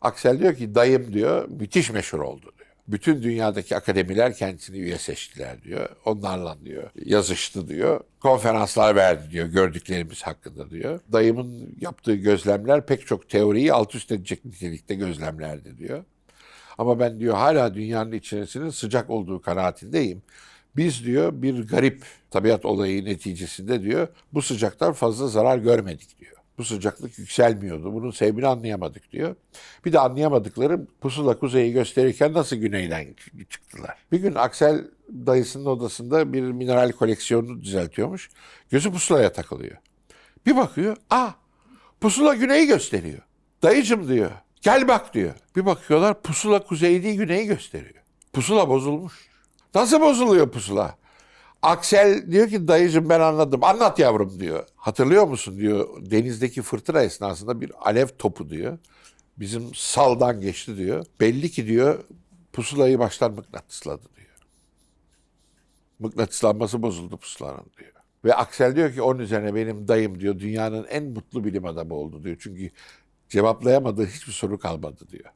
Aksel diyor ki dayım diyor müthiş meşhur oldu diyor. Bütün dünyadaki akademiler kendisini üye seçtiler diyor. Onlarla diyor yazıştı diyor. Konferanslar verdi diyor gördüklerimiz hakkında diyor. Dayımın yaptığı gözlemler pek çok teoriyi alt üst edecek nitelikte gözlemlerdi diyor. Ama ben diyor hala dünyanın içerisinin sıcak olduğu kanaatindeyim. Biz diyor bir garip tabiat olayı neticesinde diyor bu sıcaktan fazla zarar görmedik diyor. Bu sıcaklık yükselmiyordu. Bunun sebebini anlayamadık diyor. Bir de anlayamadıkları pusula kuzeyi gösterirken nasıl güneyden çıktılar. Bir gün Aksel dayısının odasında bir mineral koleksiyonunu düzeltiyormuş. Gözü pusulaya takılıyor. Bir bakıyor, ah pusula güneyi gösteriyor. Dayıcım diyor, gel bak diyor. Bir bakıyorlar pusula kuzeyi değil güneyi gösteriyor. Pusula bozulmuş. Nasıl bozuluyor pusula? Aksel diyor ki dayıcım ben anladım. Anlat yavrum diyor. Hatırlıyor musun diyor. Denizdeki fırtına esnasında bir alev topu diyor. Bizim saldan geçti diyor. Belli ki diyor pusulayı baştan mıknatısladı diyor. Mıknatıslanması bozuldu pusulanın diyor. Ve Aksel diyor ki onun üzerine benim dayım diyor dünyanın en mutlu bilim adamı oldu diyor. Çünkü cevaplayamadığı hiçbir soru kalmadı diyor.